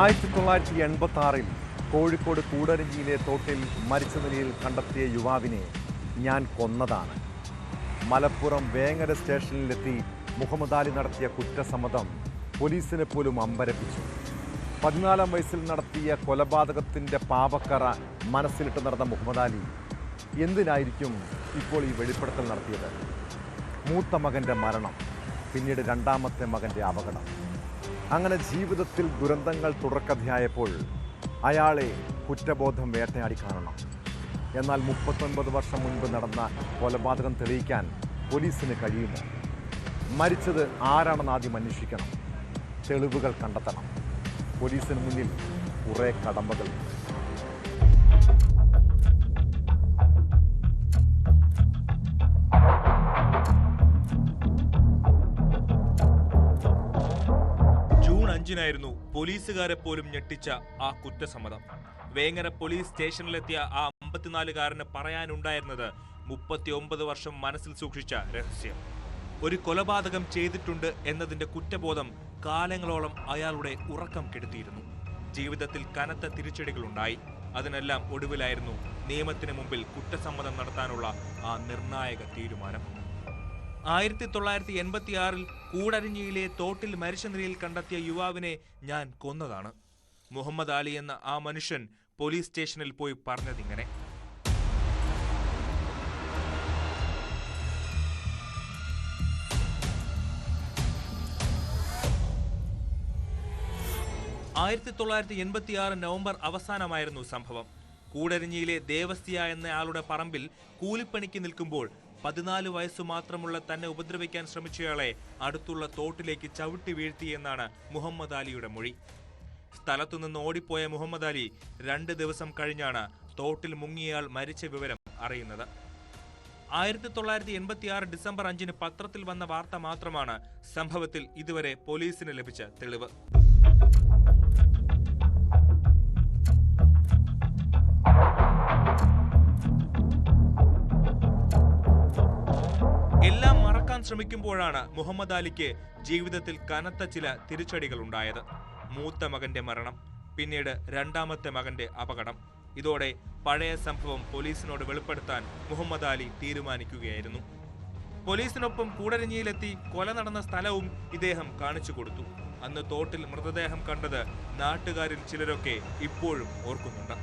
ആയിരത്തി തൊള്ളായിരത്തി എൺപത്തി ആറിൽ കോഴിക്കോട് കൂടരഞ്ചിയിലെ തോട്ടിൽ മരിച്ച നിലയിൽ കണ്ടെത്തിയ യുവാവിനെ ഞാൻ കൊന്നതാണ്. മലപ്പുറം വേങ്ങര സ്റ്റേഷനിലെത്തി മുഹമ്മദ് അലി നടത്തിയ കുറ്റസമ്മതം പോലീസിനെ പോലും അമ്പരപ്പിച്ചു. പതിനാലാം വയസ്സിൽ നടത്തിയ കൊലപാതകത്തിന്റെ പാപക്കറ മനസ്സിലിട്ട് നടന്ന മുഹമ്മദ് അലി എന്തിനായിരിക്കും ഇപ്പോൾ ഈ വെളിപ്പെടുത്തൽ നടത്തിയത്? മൂത്ത മകന്റെ മരണം പിന്നീട് രണ്ടാമത്തെ മകന്റെ അപകടം. അങ്ങനെ ജീവിതത്തിൽ ദുരന്തങ്ങൾ തുടർക്കഥയായപ്പോൾ അയാളെ കുറ്റബോധം വേട്ടയാടി കാണണം. എന്നാൽ മുപ്പത്തൊൻപത് വർഷം മുൻപ് നടന്ന കൊലപാതകം തെളിയിക്കാൻ പോലീസിന് കഴിയുമോ? മരിച്ചത് ആരാണെന്ന് ആദ്യം അന്വേഷിക്കണം. തെളിവുകൾ കണ്ടെത്തണം. പോലീസിന് മുന്നിൽ കുറേ കടമ്പകളുണ്ട് അഞ്ചിനായിരുന്നു പോലീസുകാരെ പോലും ഞെട്ടിച്ച ആ കുറ്റസമ്മതം. വേങ്ങര പോലീസ് സ്റ്റേഷനിലെത്തിയ ആ അമ്പത്തിനാലുകാരന് പറയാനുണ്ടായിരുന്നത് മുപ്പത്തിയൊമ്പത് വർഷം മനസ്സിൽ സൂക്ഷിച്ച രഹസ്യം. ഒരു കൊലപാതകം ചെയ്തിട്ടുണ്ട് എന്നതിന്റെ കുറ്റബോധം കാലങ്ങളോളം അയാളുടെ ഉറക്കം കെടുത്തിയിരുന്നു. ജീവിതത്തിൽ കനത്ത തിരിച്ചടികളുണ്ടായി. അതിനെല്ലാം ഒടുവിലായിരുന്നു നിയമത്തിന് മുമ്പിൽ കുറ്റസമ്മതം നടത്താനുള്ള ആ നിർണായക തീരുമാനം. ആയിരത്തി തൊള്ളായിരത്തി എൺപത്തിയാറിൽ കൂടരഞ്ഞിയിലെ തോട്ടിൽ മരിച്ച നിലയിൽ കണ്ടെത്തിയ യുവാവിനെ ഞാൻ കൊന്നതാണ്. മുഹമ്മദ് അലി എന്ന ആ മനുഷ്യൻ പോലീസ് സ്റ്റേഷനിൽ പോയി പറഞ്ഞതിങ്ങനെ ആയിരത്തി തൊള്ളായിരത്തി എൺപത്തിയാറ് നവംബർ അവസാനമായിരുന്നു സംഭവം. കൂടരഞ്ഞിയിലെ ദേവസ്തിയ എന്നയാളുടെ പറമ്പിൽ കൂലിപ്പണിക്ക് നിൽക്കുമ്പോൾ പതിനാല് വയസ്സു മാത്രമുള്ള തന്നെ ഉപദ്രവിക്കാൻ ശ്രമിച്ചയാളെ അടുത്തുള്ള തോട്ടിലേക്ക് ചവിട്ടി വീഴ്ത്തിയെന്നാണ് മുഹമ്മദ് അലിയുടെ മൊഴി. സ്ഥലത്തുനിന്ന് ഓടിപ്പോയ മുഹമ്മദ് അലി രണ്ട് ദിവസം കഴിഞ്ഞാണ് തോട്ടിൽ മുങ്ങിയയാൾ മരിച്ച വിവരം അറിയുന്നത്. ആയിരത്തി തൊള്ളായിരത്തി എൺപത്തി ആറ് ഡിസംബർ അഞ്ചിന് പത്രത്തിൽ വന്ന വാർത്ത മാത്രമാണ് സംഭവത്തിൽ ഇതുവരെ പോലീസിന് ലഭിച്ച തെളിവ്. എല്ലാം മറക്കാൻ ശ്രമിക്കുമ്പോഴാണ് മുഹമ്മദ് അലിക്ക് ജീവിതത്തിൽ കനത്ത ചില തിരിച്ചടികൾ ഉണ്ടായത്. മൂത്ത മകന്റെ മരണം പിന്നീട് രണ്ടാമത്തെ മകന്റെ അപകടം. ഇതോടെ പഴയ സംഭവം പോലീസിനോട് വെളിപ്പെടുത്താൻ മുഹമ്മദ് അലി തീരുമാനിക്കുകയായിരുന്നു. പോലീസിനൊപ്പം കൂടരഞ്ഞിയിലെത്തി കൊല നടന്ന സ്ഥലവും ഇദ്ദേഹം കാണിച്ചു കൊടുത്തു. അന്ന് തോട്ടിൽ മൃതദേഹം കണ്ടത് നാട്ടുകാരിൽ ചിലരൊക്കെ ഇപ്പോഴും ഓർക്കുന്നുണ്ട്.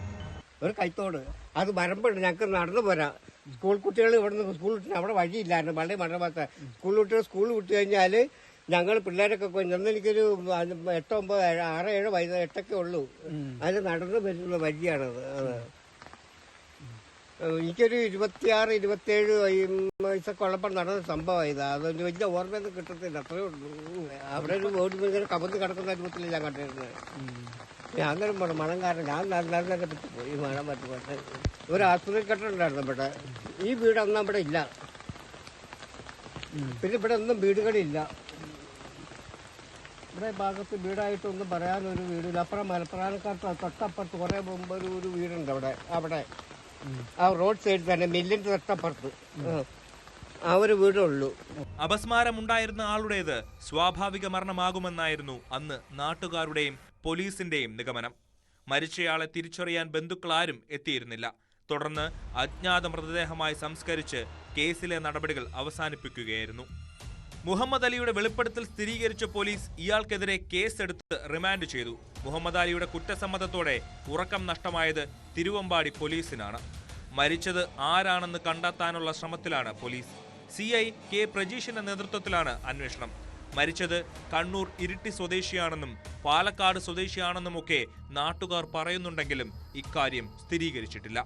ഒരു കൈത്തോട്. അത് വരുമ്പോൾ ഞങ്ങൾക്ക് നടന്നു പോരാം. സ്കൂൾ കുട്ടികൾ ഇവിടുന്ന് സ്കൂൾ വിട്ട് അവിടെ വഴിയില്ലായിരുന്നു. പള്ളി മണ്ഡപത്തെ സ്കൂൾ കുട്ടികൾ സ്കൂൾ വിട്ട് കഴിഞ്ഞാൽ ഞങ്ങൾ പിള്ളേരൊക്കെ നിന്ന് എനിക്കൊരു എട്ട് ഒമ്പത് ആറ് ഏഴ് വയസ്സ് എട്ടൊക്കെ ഉള്ളൂ. അത് നടന്നു വരുന്ന വഴിയാണത് അത്. എനിക്കൊരു ഇരുപത്തിയാറ് ഇരുപത്തിയേഴ് വയസ്സൊക്കെ ഉള്ളപ്പോൾ നടന്ന സംഭവം ഇത്. അതൊരു വലിയ ഓർമ്മയൊന്നും കിട്ടത്തില്ല. അത്രയേ ഉള്ളൂ. അവിടെ ഒരു ഓടി കമന്ന് കിടക്കുന്ന രൂപത്തിൽ ഞാൻ കണ്ടിരുന്നത്. അന്നേരം പോണം മണം കാരണം ഞാൻ നടന്നെ പോയി. മണം പറ്റി ഒരു ആശുപത്രി കെട്ടുണ്ടായിരുന്നു ഇവിടെ. ഈ വീട് അന്ന് ഇവിടെ ഇല്ല. പിന്നെ ഇവിടെ ഒന്നും വീടുകളില്ല. ഇവിടെ ഭാഗത്ത് വീടായിട്ടൊന്നും പറയാനൊരു വീടില്ല. അപ്പുറം മലപ്രധാനക്കാർക്ക് തൊട്ടപ്പുറത്ത് കുറേ മുമ്പ് ഒരു ഒരു വീടുണ്ട് അവിടെ. അവിടെ. ആ റോഡ് സൈഡിൽ തന്നെ മില്ലിന്റെ തൊട്ടപ്പുറത്ത്. ആ. ആ ഒരു വീടുള്ളൂ അപസ്മാരമുണ്ടായിരുന്ന ആളുടേത് സ്വാഭാവിക മരണമാകുമെന്നായിരുന്നു അന്ന് നാട്ടുകാരുടെയും പോലീസിന്റെയും നിഗമനം. മരിച്ചയാളെ തിരിച്ചറിയാൻ ബന്ധുക്കളാരും എത്തിയിരുന്നില്ല. തുടർന്ന് അജ്ഞാത മൃതദേഹമായി സംസ്കരിച്ച് കേസിലെ നടപടികൾ അവസാനിപ്പിക്കുകയായിരുന്നു. മുഹമ്മദ് അലിയുടെ വെളിപ്പെടുത്തൽ സ്ഥിരീകരിച്ച പോലീസ് ഇയാൾക്കെതിരെ കേസെടുത്ത് റിമാൻഡ് ചെയ്തു. മുഹമ്മദ് അലിയുടെ കുറ്റസമ്മതത്തോടെ ഉറക്കം നഷ്ടമായത് തിരുവമ്പാടി പോലീസിനാണ്. മരിച്ചത് ആരാണെന്ന് കണ്ടെത്താനുള്ള ശ്രമത്തിലാണ് പോലീസ്. സി ഐ കെ പ്രജീഷിന്റെ നേതൃത്വത്തിലാണ് അന്വേഷണം. മരിച്ചത് കണ്ണൂർ ഇരിട്ടി സ്വദേശിയാണെന്നും പാലക്കാട് സ്വദേശിയാണെന്നുമൊക്കെ നാട്ടുകാർ പറയുന്നുണ്ടെങ്കിലും ഇക്കാര്യം സ്ഥിരീകരിച്ചിട്ടില്ല.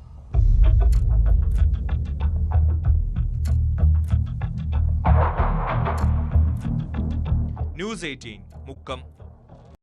News eighteen Mukkam.